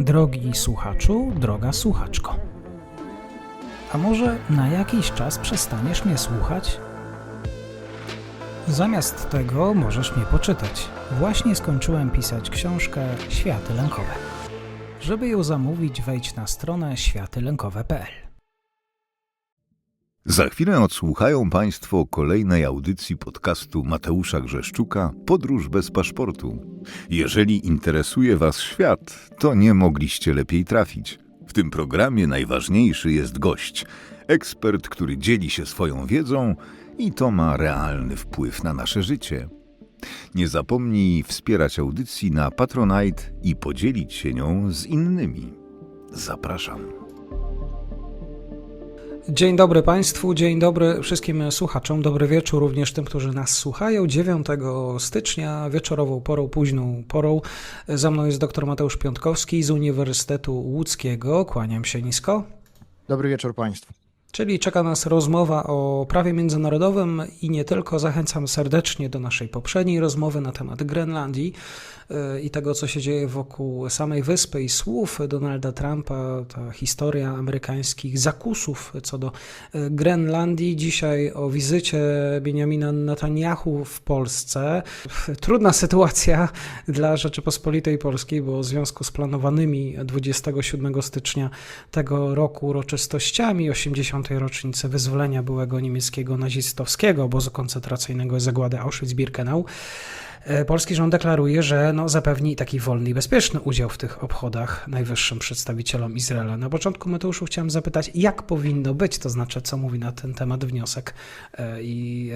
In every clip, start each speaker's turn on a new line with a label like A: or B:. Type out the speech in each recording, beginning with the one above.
A: Drogi słuchaczu, droga słuchaczko. A może na jakiś czas przestaniesz mnie słuchać? Zamiast tego możesz mnie poczytać. Właśnie skończyłem pisać książkę Światy lękowe. Żeby ją zamówić, wejdź na stronę światylękowe.pl.
B: Za chwilę odsłuchają Państwo kolejnej audycji podcastu Mateusza Grzeszczuka Podróż bez paszportu. Jeżeli interesuje Was świat, to nie mogliście lepiej trafić. W tym programie najważniejszy jest gość, ekspert, który dzieli się swoją wiedzą i to ma realny wpływ na nasze życie. Nie zapomnij wspierać audycji na Patronite i podzielić się nią z innymi. Zapraszam.
A: Dzień dobry Państwu, dzień dobry wszystkim słuchaczom, dobry wieczór również tym, którzy nas słuchają. 9 stycznia, wieczorową porą, późną porą. Za mną jest dr Mateusz Piątkowski z Uniwersytetu Łódzkiego. Kłaniam się nisko.
C: Dobry wieczór Państwu.
A: Czyli czeka nas rozmowa o prawie międzynarodowym i nie tylko. Zachęcam serdecznie do naszej poprzedniej rozmowy na temat Grenlandii yy, i tego, co się dzieje wokół samej wyspy i słów Donalda Trumpa, ta historia amerykańskich zakusów co do yy, Grenlandii. Dzisiaj o wizycie Benjamina Netanyahu w Polsce. Trudna sytuacja dla Rzeczypospolitej Polskiej, bo w związku z planowanymi 27 stycznia tego roku uroczystościami 80 rocznicy wyzwolenia byłego niemieckiego nazistowskiego obozu koncentracyjnego zagłady Auschwitz-Birkenau. Polski rząd deklaruje, że no, zapewni taki wolny i bezpieczny udział w tych obchodach najwyższym przedstawicielom Izraela. Na początku, Mateuszu, chciałem zapytać, jak powinno być, to znaczy, co mówi na ten temat wniosek i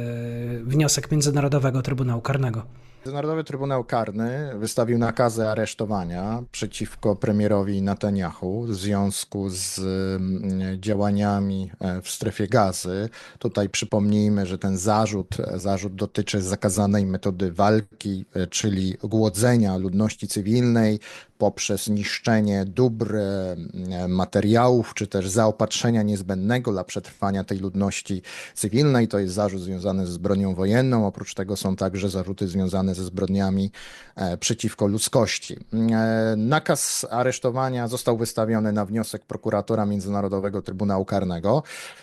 A: wniosek Międzynarodowego Trybunału Karnego.
C: Międzynarodowy Trybunał Karny wystawił nakazy aresztowania przeciwko premierowi Netanyahu w związku z działaniami w strefie gazy. Tutaj przypomnijmy, że ten zarzut, zarzut dotyczy zakazanej metody walki, czyli głodzenia ludności cywilnej poprzez niszczenie dóbr, materiałów, czy też zaopatrzenia niezbędnego dla przetrwania tej ludności cywilnej. To jest zarzut związany z bronią wojenną. Oprócz tego są także zarzuty związane ze zbrodniami przeciwko ludzkości. Nakaz aresztowania został wystawiony na wniosek prokuratora Międzynarodowego Trybunału Karnego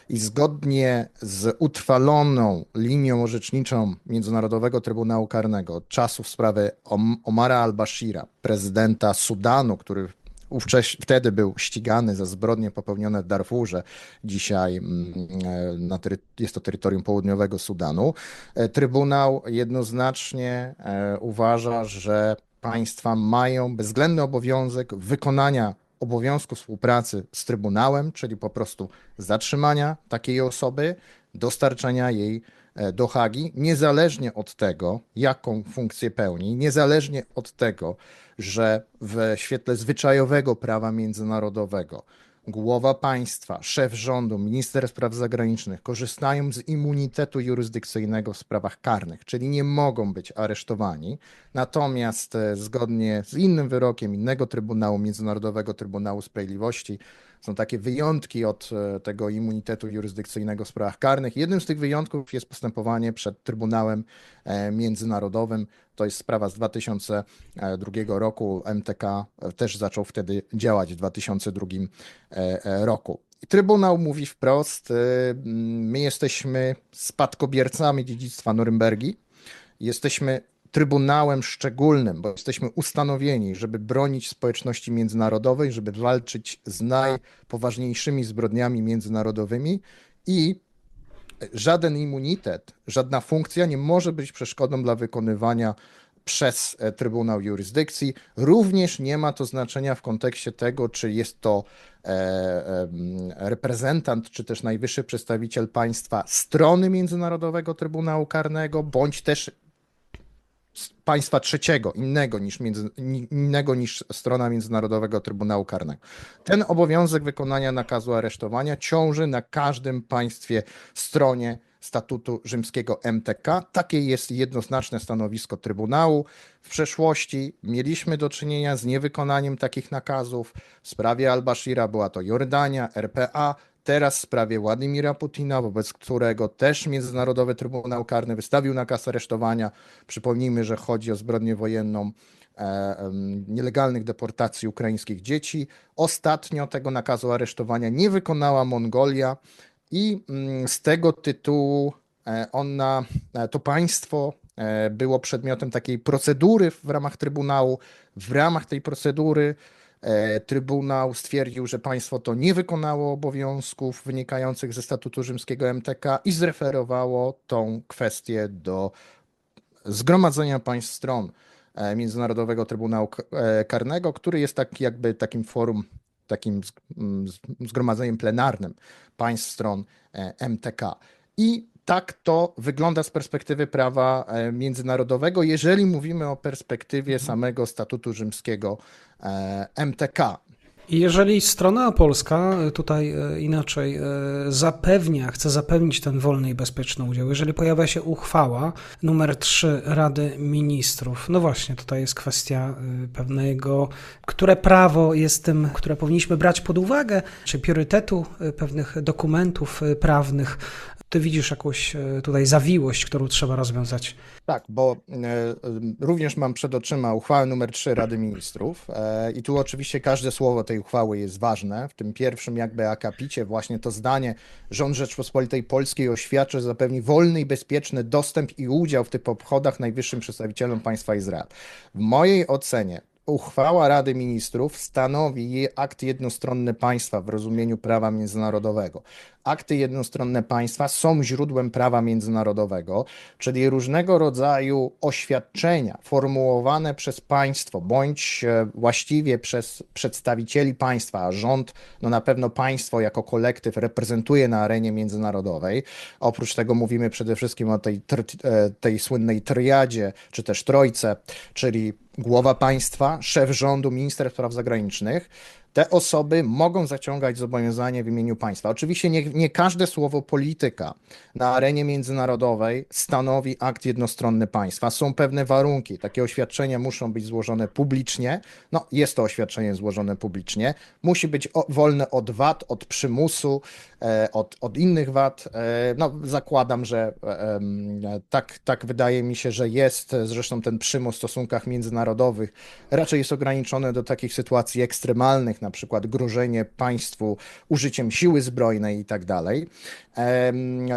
C: i zgodnie z utrwaloną linią orzeczniczą Międzynarodowego Trybunału Karnego od czasów sprawy Omara al-Bashira, prezydenta Sudanu, który ówcześ, wtedy był ścigany za zbrodnie popełnione w Darfurze, dzisiaj na tery, jest to terytorium południowego Sudanu. Trybunał jednoznacznie uważa, że państwa mają bezwzględny obowiązek wykonania obowiązku współpracy z Trybunałem, czyli po prostu zatrzymania takiej osoby, dostarczania jej do Hagi, niezależnie od tego, jaką funkcję pełni, niezależnie od tego, że w świetle zwyczajowego prawa międzynarodowego głowa państwa, szef rządu, minister spraw zagranicznych korzystają z immunitetu jurysdykcyjnego w sprawach karnych, czyli nie mogą być aresztowani. Natomiast zgodnie z innym wyrokiem innego Trybunału, Międzynarodowego Trybunału Sprawiedliwości, są takie wyjątki od tego immunitetu jurysdykcyjnego w sprawach karnych. Jednym z tych wyjątków jest postępowanie przed Trybunałem Międzynarodowym. To jest sprawa z 2002 roku. MTK też zaczął wtedy działać w 2002 roku. Trybunał mówi wprost: My jesteśmy spadkobiercami dziedzictwa Norymbergi. Jesteśmy Trybunałem szczególnym, bo jesteśmy ustanowieni, żeby bronić społeczności międzynarodowej, żeby walczyć z najpoważniejszymi zbrodniami międzynarodowymi i żaden immunitet, żadna funkcja nie może być przeszkodą dla wykonywania przez Trybunał Jurysdykcji. Również nie ma to znaczenia w kontekście tego, czy jest to reprezentant, czy też najwyższy przedstawiciel państwa strony Międzynarodowego Trybunału Karnego, bądź też państwa trzeciego, innego niż, między, innego niż strona Międzynarodowego Trybunału Karnego. Ten obowiązek wykonania nakazu aresztowania ciąży na każdym państwie stronie statutu rzymskiego MTK. Takie jest jednoznaczne stanowisko Trybunału. W przeszłości mieliśmy do czynienia z niewykonaniem takich nakazów. W sprawie Al-Bashira była to Jordania, RPA. Teraz w sprawie Władimira Putina, wobec którego też Międzynarodowy Trybunał Karny wystawił nakaz aresztowania. Przypomnijmy, że chodzi o zbrodnię wojenną e, nielegalnych deportacji ukraińskich dzieci. Ostatnio tego nakazu aresztowania nie wykonała Mongolia i mm, z tego tytułu e, ona, e, to państwo było przedmiotem takiej procedury w ramach Trybunału. W ramach tej procedury Trybunał stwierdził, że państwo to nie wykonało obowiązków wynikających ze statutu rzymskiego MTK i zreferowało tą kwestię do Zgromadzenia Państw Stron e, Międzynarodowego Trybunału e, Karnego, który jest tak jakby takim forum, takim zgromadzeniem plenarnym państw stron e, MTK. I tak to wygląda z perspektywy prawa e, międzynarodowego, jeżeli mówimy o perspektywie samego statutu rzymskiego e, MTK.
A: I jeżeli strona polska tutaj e, inaczej zapewnia, chce zapewnić ten wolny i bezpieczny udział, jeżeli pojawia się uchwała numer 3 Rady Ministrów, no właśnie, tutaj jest kwestia pewnego, które prawo jest tym, które powinniśmy brać pod uwagę, czy priorytetu pewnych dokumentów prawnych. Ty widzisz jakąś e, tutaj zawiłość, którą trzeba rozwiązać.
C: Tak, bo e, również mam przed oczyma uchwałę numer 3 Rady Ministrów e, i tu oczywiście każde słowo tej uchwały jest ważne. W tym pierwszym jakby akapicie właśnie to zdanie rząd Rzeczpospolitej Polskiej oświadczy, zapewni wolny i bezpieczny dostęp i udział w tych obchodach najwyższym przedstawicielom państwa Izrael. W mojej ocenie uchwała Rady Ministrów stanowi akt jednostronny państwa w rozumieniu prawa międzynarodowego. Akty jednostronne państwa są źródłem prawa międzynarodowego, czyli różnego rodzaju oświadczenia formułowane przez państwo bądź e, właściwie przez przedstawicieli państwa, a rząd, no na pewno państwo jako kolektyw reprezentuje na arenie międzynarodowej. Oprócz tego mówimy przede wszystkim o tej, e, tej słynnej triadzie, czy też trojce, czyli głowa państwa, szef rządu, minister spraw zagranicznych. Te osoby mogą zaciągać zobowiązania w imieniu państwa. Oczywiście nie, nie każde słowo polityka na arenie międzynarodowej stanowi akt jednostronny państwa. Są pewne warunki. Takie oświadczenia muszą być złożone publicznie. No, jest to oświadczenie złożone publicznie. Musi być o, wolne od wad, od przymusu, e, od, od innych wad. E, no, zakładam, że e, tak, tak wydaje mi się, że jest. Zresztą ten przymus w stosunkach międzynarodowych raczej jest ograniczony do takich sytuacji ekstremalnych, na przykład grożenie państwu użyciem siły zbrojnej i tak dalej.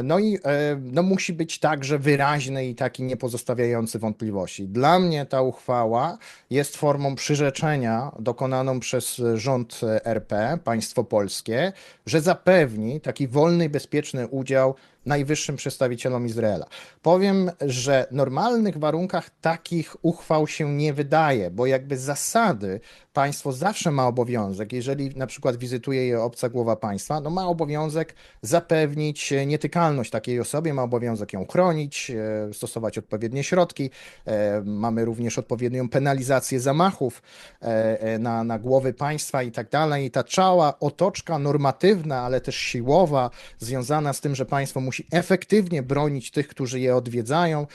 C: No i e, no musi być także wyraźny i taki niepozostawiający wątpliwości. Dla mnie ta uchwała jest formą przyrzeczenia dokonaną przez rząd RP, państwo polskie, że zapewni taki wolny bezpieczny udział najwyższym przedstawicielom Izraela. Powiem, że w normalnych warunkach takich uchwał się nie wydaje, bo jakby zasady państwo zawsze ma obowiązek, jeżeli na przykład wizytuje je obca głowa państwa, no ma obowiązek zapewnić nietykalność takiej osobie, ma obowiązek ją chronić, e, stosować odpowiednie środki. E, Mamy również odpowiednią penalizację zamachów e, na, na głowy państwa i tak dalej. I ta cała otoczka normatywna, ale też siłowa, związana z tym, że państwo efektywnie bronić tych, którzy je odwiedzają,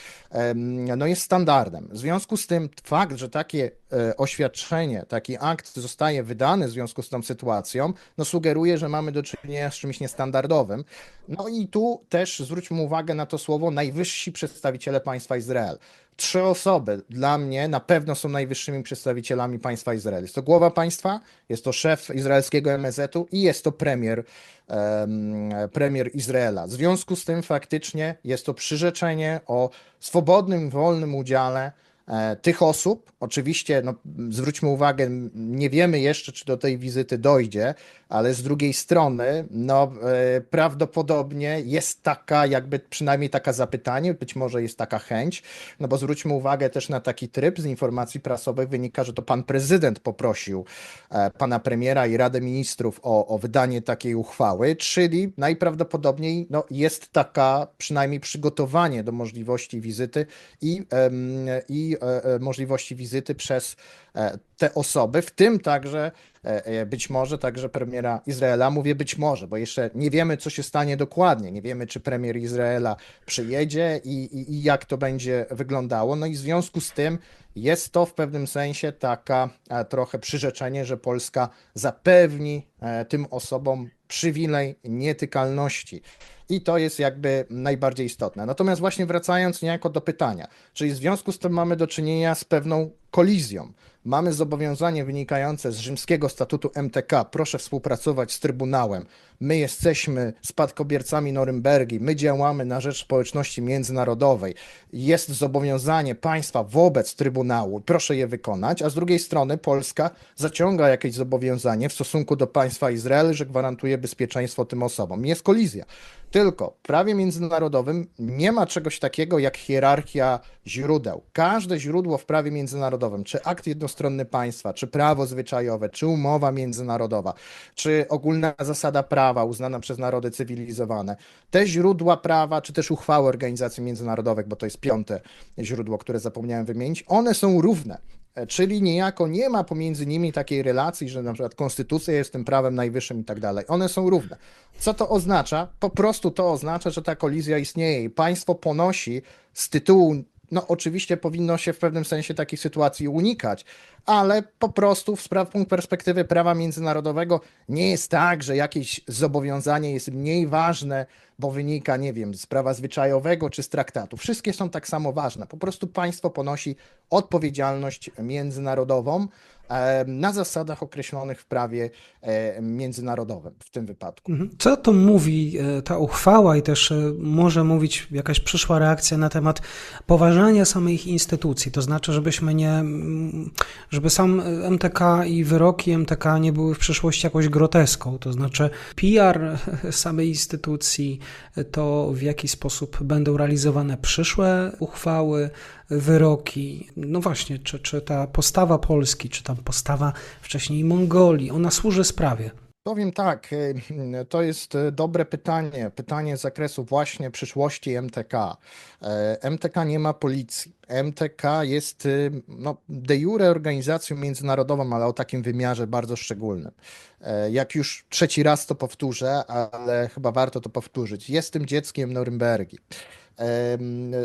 C: no jest standardem. W związku z tym fakt, że takie e, oświadczenie, taki akt zostaje wydany w związku z tą sytuacją, no sugeruje, że mamy do czynienia z czymś niestandardowym. No i tu też zwróćmy uwagę na to słowo najwyżsi przedstawiciele państwa Izrael. Trzy osoby dla mnie na pewno są najwyższymi przedstawicielami państwa Izrael. Jest to głowa państwa, jest to szef izraelskiego MSZ-u i jest to premier, em, premier Izraela. W związku z tym faktycznie jest to przyrzeczenie o swobodnym, wolnym udziale e, tych osób. Oczywiście, no, zwróćmy uwagę, nie wiemy jeszcze, czy do tej wizyty dojdzie, ale z drugiej strony, no, e, prawdopodobnie jest taka, jakby przynajmniej taka zapytanie, być może jest taka chęć, no bo zwróćmy uwagę też na taki tryb z informacji prasowych wynika, że to pan prezydent poprosił e, pana premiera i Radę Ministrów o, o wydanie takiej uchwały, czyli najprawdopodobniej no, jest taka przynajmniej przygotowanie do możliwości wizyty i, i e, możliwości wizyty przez te osoby, w tym także e, e, być może także premiera Izraela. Mówię być może, bo jeszcze nie wiemy, co się stanie dokładnie. Nie wiemy, czy premier Izraela przyjedzie i, i, i jak to będzie wyglądało. No i w związku z tym jest to w pewnym sensie taka e, trochę przyrzeczenie, że Polska zapewni e, tym osobom przywilej nietykalności. I to jest jakby najbardziej istotne. Natomiast właśnie wracając niejako do pytania, czyli w związku z tym mamy do czynienia z pewną kolizją. Mamy zobowiązanie wynikające z rzymskiego statutu MTK. Proszę współpracować z Trybunałem. My jesteśmy spadkobiercami Norymbergi. My działamy na rzecz społeczności międzynarodowej. Jest zobowiązanie państwa wobec Trybunału. Proszę je wykonać. A z drugiej strony Polska zaciąga jakieś zobowiązanie w stosunku do państwa Izrael, że gwarantuje bezpieczeństwo tym osobom. Jest kolizja. Tylko w prawie międzynarodowym nie ma czegoś takiego jak hierarchia źródeł. Każde źródło w prawie międzynarodowym, czy akt jednostronny państwa, czy prawo zwyczajowe, czy umowa międzynarodowa, czy ogólna zasada prawa uznana przez narody cywilizowane, te źródła prawa, czy też uchwały organizacji międzynarodowych, bo to jest piąte źródło, które zapomniałem wymienić, one są równe. Czyli niejako nie ma pomiędzy nimi takiej relacji, że na przykład konstytucja jest tym prawem najwyższym i tak dalej. One są równe. Co to oznacza? Po prostu to oznacza, że ta kolizja istnieje i państwo ponosi z tytułu, no oczywiście powinno się w pewnym sensie takich sytuacji unikać, ale po prostu w spraw punkt perspektywy prawa międzynarodowego nie jest tak, że jakieś zobowiązanie jest mniej ważne, bo wynika, nie wiem, z prawa zwyczajowego czy z traktatu. Wszystkie są tak samo ważne. Po prostu państwo ponosi odpowiedzialność międzynarodową na zasadach określonych w prawie e, międzynarodowym w tym wypadku.
A: Mhm. Co to mówi e, ta uchwała i też e, może mówić jakaś przyszła reakcja na temat poważania samych instytucji? To znaczy, żebyśmy nie, żeby sam MTK i wyroki MTK nie były w przyszłości jakąś groteską. To znaczy PR samej instytucji, to w jaki sposób będą realizowane przyszłe uchwały, wyroki. No właśnie, czy, czy ta postawa Polski, czy tam postawa wcześniej Mongolii, ona służy sprawie?
C: Powiem tak, y, to jest y, dobre pytanie, pytanie z zakresu właśnie przyszłości MTK. E, MTK nie ma policji. MTK jest y, no, de jure organizacją międzynarodową, ale o takim wymiarze bardzo szczególnym. E, Jak już trzeci raz to powtórzę, ale chyba warto to powtórzyć. Jestem dzieckiem Norymbergi.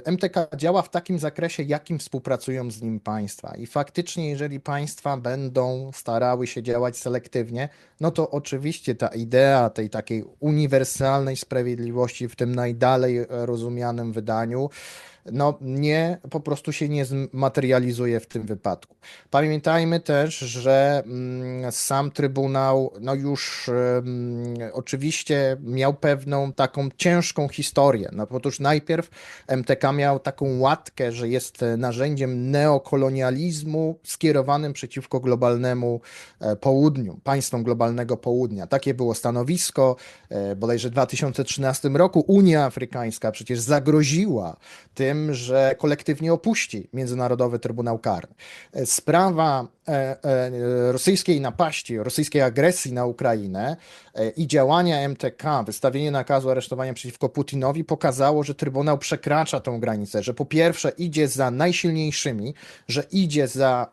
C: MTK działa w takim zakresie, jakim współpracują z nim państwa. I faktycznie, jeżeli państwa będą starały się działać selektywnie, no to oczywiście ta idea tej takiej uniwersalnej sprawiedliwości w tym najdalej rozumianym wydaniu, no nie, po prostu się nie zmaterializuje w tym wypadku. Pamiętajmy też, że mm, sam Trybunał, no już oczywiście miał pewną taką ciężką historię. No otóż najpierw MTK miał taką łatkę, że jest narzędziem neokolonializmu skierowanym przeciwko globalnemu e, południu, państwom globalnego południa. Takie było stanowisko. E, Bodajże w 2013 roku Unia Afrykańska przecież zagroziła tym, że kolektywnie opuści Międzynarodowy Trybunał Karny. Sprawa e, e, rosyjskiej napaści, rosyjskiej agresji na Ukrainę e, i działania MTK, wystawienie nakazu aresztowania przeciwko Putinowi pokazało, że Trybunał przekracza tą granicę, że po pierwsze idzie za najsilniejszymi, że idzie za,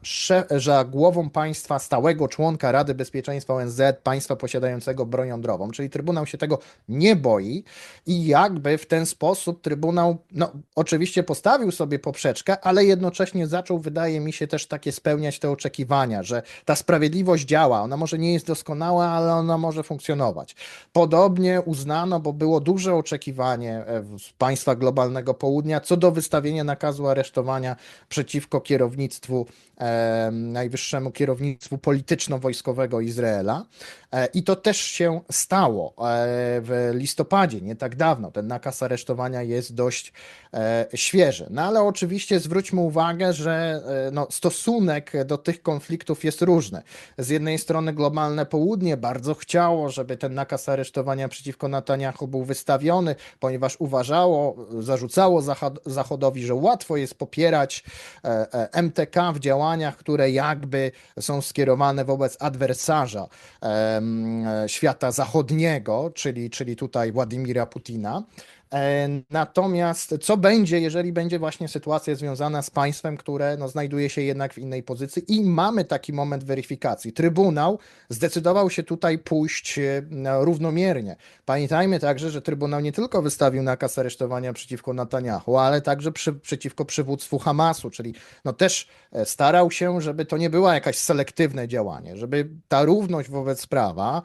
C: za głową państwa stałego członka Rady Bezpieczeństwa ONZ, państwa posiadającego broń jądrową, czyli Trybunał się tego nie boi i jakby w ten sposób Trybunał, no oczywiście postawił sobie poprzeczkę, ale jednocześnie zaczął, wydaje mi się, też takie spełniać te oczekiwania, że ta sprawiedliwość działa, ona może nie jest doskonała, ale ona może funkcjonować. Podobnie uznano, bo było duże oczekiwanie e, w- z państwa globalnego południa co do wystawienia nakazu aresztowania przeciwko kierownictwu, e, najwyższemu kierownictwu polityczno-wojskowego Izraela. E, I to też się stało e, w listopadzie, nie tak dawno. Ten nakaz aresztowania jest dość e, świeży. No ale oczywiście zwróćmy uwagę, że e, no, stosunek do tych konfliktów jest różny. Z jednej strony globalne południe bardzo chciało, żeby ten nakaz aresztowania przeciwko Netanyahu był wystawiony, ponieważ uważało, zarzucało Zachod- Zachodowi, że łatwo jest popierać e, e, MTK w działaniach, które jakby są skierowane wobec adwersarza świata zachodniego, czyli, czyli tutaj Władimira Putina. E, Natomiast co będzie, jeżeli będzie właśnie sytuacja związana z państwem, które no, znajduje się jednak w innej pozycji i mamy taki moment weryfikacji. Trybunał zdecydował się tutaj pójść e, równomiernie. Pamiętajmy także, że Trybunał nie tylko wystawił nakaz aresztowania przeciwko Netanyahu, ale także przy, przeciwko przywództwu Hamasu, czyli no też e, starał się, żeby to nie było jakaś selektywne działanie, żeby ta równość wobec prawa,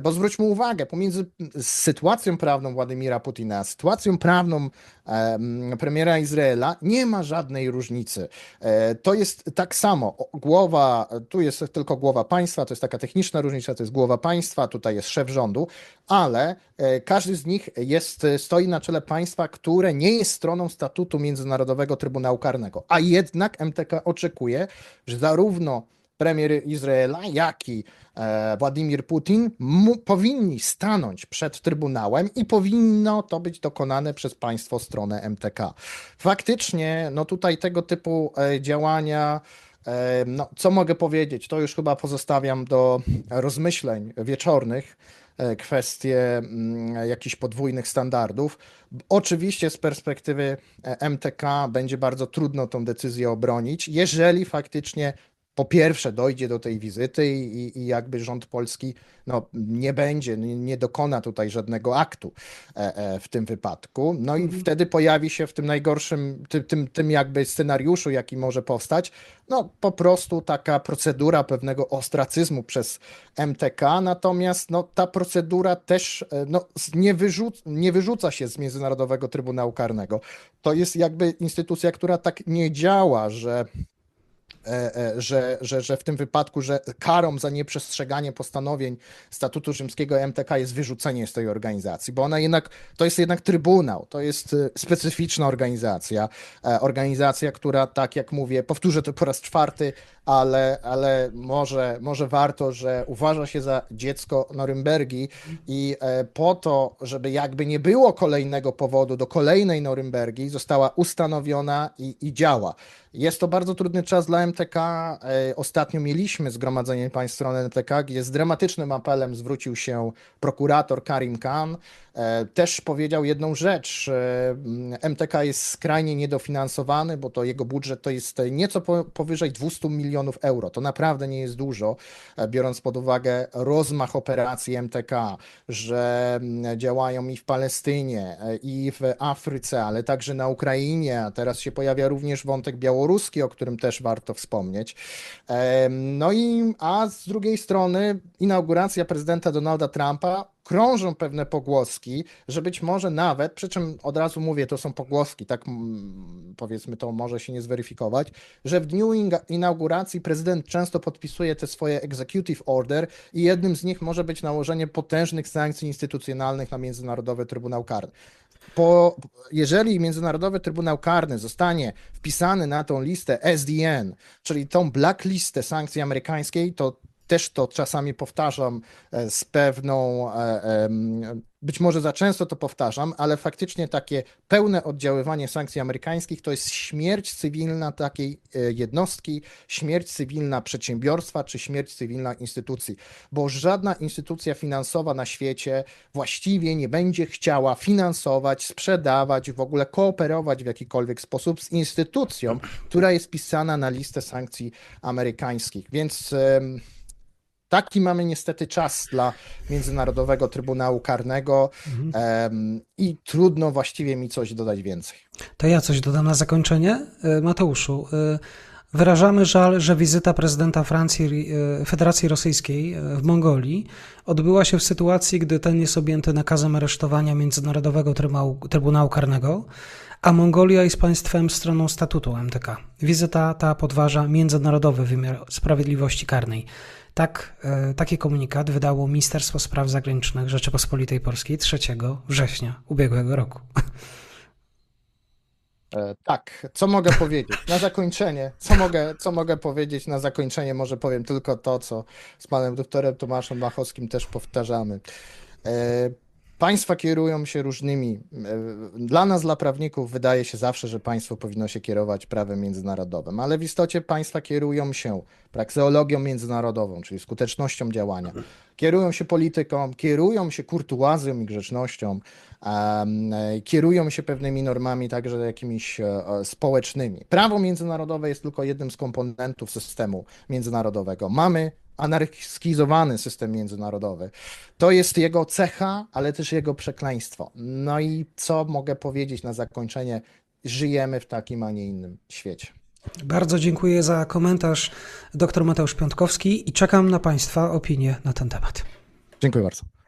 C: bo zwróćmy uwagę, pomiędzy sytuacją prawną Władimira Putina, sytuacją prawną em, premiera Izraela nie ma żadnej różnicy. E, To jest tak samo. Głowa, tu jest tylko głowa państwa, to jest taka techniczna różnica, to jest głowa państwa, tutaj jest szef rządu, ale e, każdy z nich jest, stoi na czele państwa, które nie jest stroną statutu Międzynarodowego Trybunału Karnego. A jednak MTK oczekuje, że zarówno premier Izraela, jak i e, Władimir Putin powinni stanąć przed Trybunałem i powinno to być dokonane przez państwo stronę MTK. Faktycznie, no tutaj tego typu e, działania, e, no co mogę powiedzieć, to już chyba pozostawiam do rozmyśleń wieczornych kwestie mm, jakichś podwójnych standardów. Oczywiście z perspektywy MTK będzie bardzo trudno tą decyzję obronić, jeżeli faktycznie po pierwsze dojdzie do tej wizyty i, i jakby rząd polski no, nie będzie, nie, nie dokona tutaj żadnego aktu e, e, w tym wypadku. No i wtedy pojawi się w tym najgorszym, tym, tym, tym jakby scenariuszu, jaki może powstać, no po prostu taka procedura pewnego ostracyzmu przez MTK, natomiast no, ta procedura też e, no, nie, wyrzuc, nie wyrzuca się z Międzynarodowego Trybunału Karnego. To jest jakby instytucja, która tak nie działa, że że, że, że w tym wypadku, że karą za nieprzestrzeganie postanowień statutu rzymskiego MTK jest wyrzucenie z tej organizacji, bo ona jednak, to jest jednak trybunał, to jest e, specyficzna organizacja, e, organizacja, która tak jak mówię, powtórzę to po raz czwarty, ale, ale może, może warto, że uważa się za dziecko Norymbergi i e, po to, żeby jakby nie było kolejnego powodu do kolejnej Norymbergi, została ustanowiona i, i działa. Jest to bardzo trudny czas dla MTK. E, Ostatnio mieliśmy zgromadzenie państw strony MTK, gdzie z dramatycznym apelem zwrócił się prokurator Karim Khan. E, Też powiedział jedną rzecz. MTK jest skrajnie niedofinansowany, bo to jego budżet to jest nieco po, powyżej 200 milionów euro. To naprawdę nie jest dużo, e, biorąc pod uwagę rozmach operacji MTK, że mm, działają i w Palestynie, e, i w Afryce, ale także na Ukrainie, a teraz się pojawia również wątek białoruski, o którym też warto wspomnieć. No i, a z drugiej strony inauguracja prezydenta Donalda Trumpa krążą pewne pogłoski, że być może nawet, przy czym od razu mówię, to są pogłoski, tak mm, powiedzmy to może się nie zweryfikować, że w dniu inauguracji prezydent często podpisuje te swoje executive order i jednym z nich może być nałożenie potężnych sankcji instytucjonalnych na Międzynarodowy Trybunał Karny. Po, jeżeli Międzynarodowy Trybunał Karny zostanie wpisany na tą listę SDN, czyli tą blacklistę sankcji amerykańskiej, to też to czasami powtarzam e, z pewną, e, być może za często to powtarzam, ale faktycznie takie pełne oddziaływanie sankcji amerykańskich to jest śmierć cywilna takiej e, jednostki, śmierć cywilna przedsiębiorstwa czy śmierć cywilna instytucji, bo żadna instytucja finansowa na świecie właściwie nie będzie chciała finansować, sprzedawać, w ogóle kooperować w jakikolwiek sposób z instytucją, która jest pisana na listę sankcji amerykańskich. Więc Taki mamy niestety czas dla Międzynarodowego Trybunału Karnego em, i trudno właściwie mi coś dodać więcej.
A: To ja coś dodam na zakończenie. E, Mateuszu, e, wyrażamy żal, że wizyta prezydenta Francji, e, Federacji Rosyjskiej w Mongolii odbyła się w sytuacji, gdy ten jest objęty nakazem aresztowania Międzynarodowego Trybunału, Trybunału Karnego, a Mongolia jest państwem stroną statutu MTK. Wizyta ta podważa międzynarodowy wymiar sprawiedliwości karnej. Tak, e, taki komunikat wydało Ministerstwo Spraw Zagranicznych Rzeczypospolitej Polskiej 3 września ubiegłego roku.
C: E, Tak, co mogę powiedzieć? Na zakończenie, co mogę, co mogę powiedzieć na zakończenie? Może powiem tylko to, co z panem doktorem Tomaszem Machowskim też powtarzamy. Państwa kierują się różnymi. e, Dla nas, dla prawników, wydaje się zawsze, że państwo powinno się kierować prawem międzynarodowym, ale w istocie państwa kierują się prakseologią międzynarodową, czyli skutecznością działania. Kierują się polityką, kierują się kurtuazją i grzecznością, e, kierują się pewnymi normami, także jakimiś e, społecznymi. Prawo międzynarodowe jest tylko jednym z komponentów systemu międzynarodowego. Mamy anarchizowany system międzynarodowy. To jest jego cecha, ale też jego przekleństwo. No i co mogę powiedzieć na zakończenie? Żyjemy w takim, a nie innym świecie.
A: Bardzo dziękuję za komentarz dr Mateusz Piątkowski i czekam na Państwa opinie na ten temat.
C: Dziękuję bardzo.